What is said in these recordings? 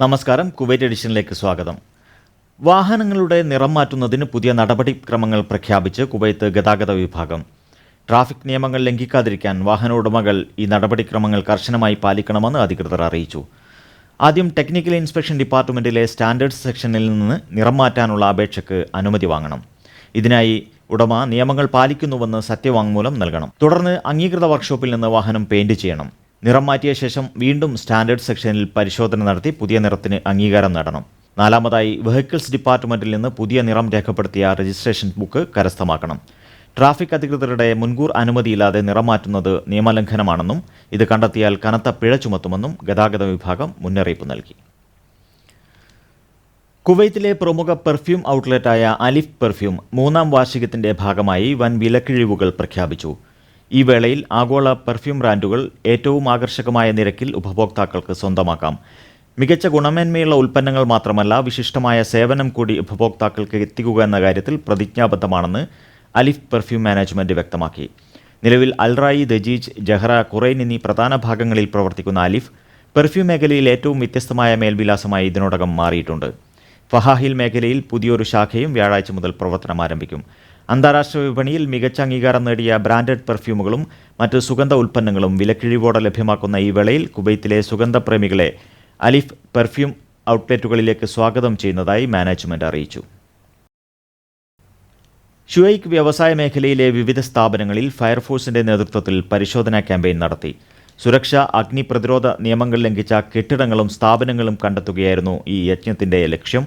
നമസ്കാരം. കുവൈറ്റ് എഡിഷനിലേക്ക് സ്വാഗതം. വാഹനങ്ങളുടെ നിറം മാറ്റുന്നതിന് പുതിയ നടപടിക്രമങ്ങൾ പ്രഖ്യാപിച്ച് കുവൈത്ത് ഗതാഗത വിഭാഗം. ട്രാഫിക് നിയമങ്ങൾ ലംഘിക്കാതിരിക്കാൻ വാഹന ഉടമകൾ ഈ നടപടിക്രമങ്ങൾ കർശനമായി പാലിക്കണമെന്ന് അധികൃതർ അറിയിച്ചു. ആദ്യം ടെക്നിക്കൽ ഇൻസ്പെക്ഷൻ ഡിപ്പാർട്ട്മെന്റിലെ സ്റ്റാൻഡേർഡ്സ് സെക്ഷനിൽ നിന്ന് നിറം മാറ്റാനുള്ള അപേക്ഷയ്ക്ക് അനുമതി വാങ്ങണം. ഇതിനായി ഉടമ നിയമങ്ങൾ പാലിക്കുന്നുവെന്ന് സത്യവാങ്മൂലം നൽകണം. തുടർന്ന് അംഗീകൃത വർക്ക്ഷോപ്പിൽ നിന്ന് വാഹനം പെയിന്റ് ചെയ്യണം. നിറം മാറ്റിയ ശേഷം വീണ്ടും സ്റ്റാൻഡേർഡ് സെക്ഷനിൽ പരിശോധന നടത്തി പുതിയ നിറത്തിന് അംഗീകാരം നേടണം. നാലാമതായി വെഹിക്കിൾസ് ഡിപ്പാർട്ട്മെന്റിൽ നിന്ന് പുതിയ നിറം രേഖപ്പെടുത്തിയ രജിസ്ട്രേഷൻ ബുക്ക് കരസ്ഥമാക്കണം. ട്രാഫിക് അധികൃതരുടെ മുൻകൂർ അനുമതിയില്ലാതെ നിറം മാറ്റുന്നത് നിയമലംഘനമാണെന്നും ഇത് കണ്ടെത്തിയാൽ കനത്ത പിഴ ചുമത്തുമെന്നും ഗതാഗത വിഭാഗം മുന്നറിയിപ്പ് നൽകി. കുവൈത്തിലെ പ്രമുഖ പെർഫ്യൂം ഔട്ട്ലെറ്റായ അലിഫ് പെർഫ്യൂം മൂന്നാം വാർഷികത്തിന്റെ ഭാഗമായി വൻ വിലക്കിഴിവുകൾ പ്രഖ്യാപിച്ചു. ഈ വേളയിൽ ആഗോള പെർഫ്യൂം ബ്രാൻഡുകൾ ഏറ്റവും ആകർഷകമായ നിരക്കിൽ ഉപഭോക്താക്കൾക്ക് സ്വന്തമാക്കാം. മികച്ച ഗുണമേന്മയുള്ള ഉൽപ്പന്നങ്ങൾ മാത്രമല്ല വിശിഷ്ടമായ സേവനം കൂടി ഉപഭോക്താക്കൾക്ക് എത്തിക്കുക എന്ന കാര്യത്തിൽ പ്രതിജ്ഞാബദ്ധമാണെന്ന് അലിഫ് പെർഫ്യൂം മാനേജ്മെന്റ് വ്യക്തമാക്കി. നിലവിൽ അൽറായി ദജീജ് ജഹ്റ ഖുറൈൻ എന്നീ പ്രധാന ഭാഗങ്ങളിൽ പ്രവർത്തിക്കുന്ന അലിഫ് പെർഫ്യൂം മേഖലയിൽ ഏറ്റവും വ്യത്യസ്തമായ മേൽവിലാസമായി ഇതിനോടകം മാറിയിട്ടുണ്ട്. ഫഹാഹിൽ മേഖലയിൽ പുതിയൊരു ശാഖയും വ്യാഴാഴ്ച മുതൽ പ്രവർത്തനം ആരംഭിക്കും. അന്താരാഷ്ട്ര വിപണിയിൽ മികച്ച അംഗീകാരം നേടിയ ബ്രാൻഡഡ് പെർഫ്യൂമുകളും മറ്റ് സുഗന്ധ ഉൽപ്പന്നങ്ങളും വിലക്കിഴിവോടെ ലഭ്യമാക്കുന്ന ഈ വേളയിൽ കുവൈത്തിലെ സുഗന്ധപ്രേമികളെ അലിഫ് പെർഫ്യൂം ഔട്ട്ലെറ്റുകളിലേക്ക് സ്വാഗതം ചെയ്യുന്നതായി മാനേജ്മെന്റ് അറിയിച്ചു. ഷുവൈക്ക് വ്യവസായ മേഖലയിലെ വിവിധ സ്ഥാപനങ്ങളിൽ ഫയർഫോഴ്സിന്റെ നേതൃത്വത്തിൽ പരിശോധനാ ക്യാമ്പയിൻ നടത്തി. സുരക്ഷ അഗ്നിപ്രതിരോധ നിയമങ്ങൾ ലംഘിച്ച കെട്ടിടങ്ങളും സ്ഥാപനങ്ങളും കണ്ടെത്തുകയായിരുന്നു ഈ യജ്ഞത്തിന്റെ ലക്ഷ്യം.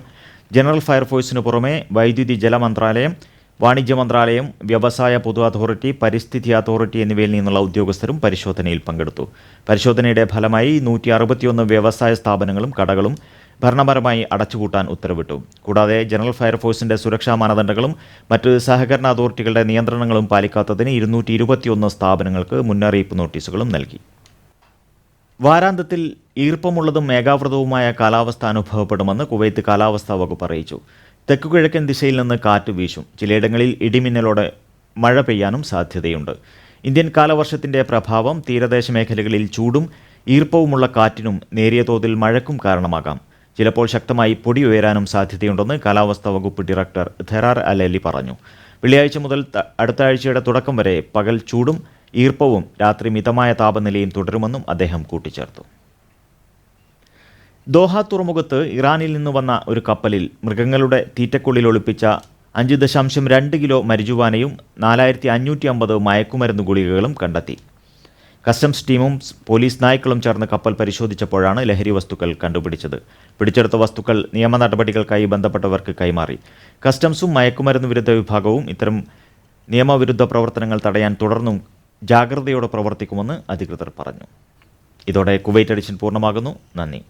ജനറൽ ഫയർഫോഴ്സിനു പുറമെ വൈദ്യുതി ജല മന്ത്രാലയം വാണിജ്യ മന്ത്രാലയം വ്യവസായ പൊതു അതോറിറ്റി പരിസ്ഥിതി അതോറിറ്റി എന്നിവയിൽ നിന്നുള്ള ഉദ്യോഗസ്ഥരും പരിശോധനയിൽ പങ്കെടുത്തു. പരിശോധനയുടെ ഫലമായി നൂറ്റി അറുപത്തിയൊന്ന് വ്യവസായ സ്ഥാപനങ്ങളും കടകളും ഭരണപരമായി അടച്ചുപൂട്ടാൻ ഉത്തരവിട്ടു. കൂടാതെ ജനറൽ ഫയർഫോഴ്സിന്റെ സുരക്ഷാ മാനദണ്ഡങ്ങളും മറ്റ് സഹകരണ അതോറിറ്റികളുടെ നിയന്ത്രണങ്ങളും പാലിക്കാത്തതിന് ഇരുന്നൂറ്റി ഇരുപത്തിയൊന്ന് സ്ഥാപനങ്ങൾക്ക് മുന്നറിയിപ്പ് നോട്ടീസുകളും നൽകി. വാരാന്ത്യത്തിൽ ഈർപ്പമുള്ളതും മേഘാവൃതവുമായ കാലാവസ്ഥ അനുഭവപ്പെടുമെന്ന് കുവൈത്ത് കാലാവസ്ഥാ വകുപ്പ് അറിയിച്ചു. തെക്കുകിഴക്കൻ ദിശയിൽ നിന്ന് കാറ്റ് വീശും. ചിലയിടങ്ങളിൽ ഇടിമിന്നലോടെ മഴ പെയ്യാനും സാധ്യതയുണ്ട്. ഇന്ത്യൻ കാലവർഷത്തിന്റെ പ്രഭാവം തീരദേശ മേഖലകളിൽ ചൂടും ഈർപ്പവുമുള്ള കാറ്റിനും നേരിയ തോതിൽ മഴക്കും കാരണമാകാം. ചിലപ്പോൾ ശക്തമായി പൊടി ഉയരാനും സാധ്യതയുണ്ടെന്ന് കാലാവസ്ഥാ വകുപ്പ് ഡയറക്ടർ ധെറാർ അലലി പറഞ്ഞു. വെള്ളിയാഴ്ച മുതൽ അടുത്ത ആഴ്ചയുടെ തുടക്കം വരെ പകൽ ചൂടും ഈർപ്പവും രാത്രി മിതമായ താപനിലയും തുടരുമെന്നും അദ്ദേഹം കൂട്ടിച്ചേർത്തു. ദോഹ തുറമുഖത്ത് ഇറാനിൽ നിന്ന് വന്ന ഒരു കപ്പലിൽ മൃഗങ്ങളുടെ തീറ്റക്കുള്ളിൽ ഒളിപ്പിച്ച അഞ്ച് ദശാംശം രണ്ട് കിലോ മരിജുവാനയും നാലായിരത്തി അഞ്ഞൂറ്റി അമ്പത് മയക്കുമരുന്ന് ഗുളികകളും കണ്ടെത്തി. കസ്റ്റംസ് ടീമും പോലീസ് നായ്ക്കളും ചേർന്ന് കപ്പൽ പരിശോധിച്ചപ്പോഴാണ് ലഹരി വസ്തുക്കൾ കണ്ടുപിടിച്ചത്. പിടിച്ചെടുത്ത വസ്തുക്കൾ നിയമ നടപടികൾക്കായി ബന്ധപ്പെട്ടവർക്ക് കൈമാറി. കസ്റ്റംസും മയക്കുമരുന്ന് വിരുദ്ധ വിഭാഗവും ഇത്തരം നിയമവിരുദ്ധ പ്രവർത്തനങ്ങൾ തടയാൻ തുടർന്നും ജാഗ്രതയോടെ പ്രവർത്തിക്കുമെന്ന് അധികൃതർ പറഞ്ഞു. ഇതോടെ കുവൈറ്റ് എഡിഷൻ പൂർണമാകുന്നു. നന്ദി.